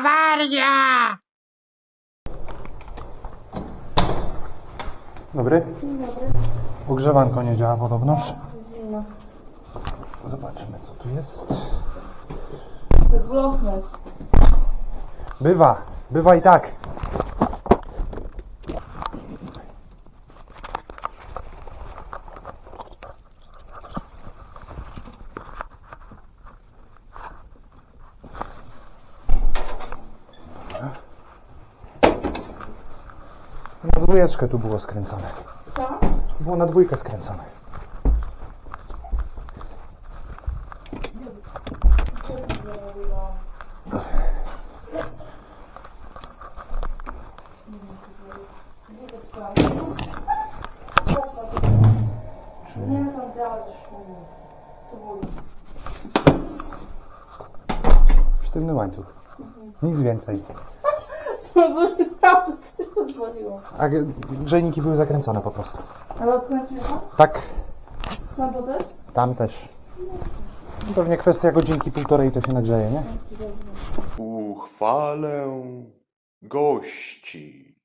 Awaria! Dobry. Ogrzewanko nie działa podobnoż. Zimno. Zobaczmy, co tu jest. Wyglądać. Bywa, bywa i tak. Dwójeczkę tu było skręcone. Co? Było na dwójkę skręcone. Nie tam działa ze szumu. To. Sztywny łańcuch. Nic więcej. No bo myślałam, że coś pozwoliło. A g- grzejniki były zakręcone po prostu. Ale odkręciłeś to? Tak, Na to też? tam też. Pewnie kwestia godzinki, półtorej to się nagrzeje, nie? Uchwalę gości.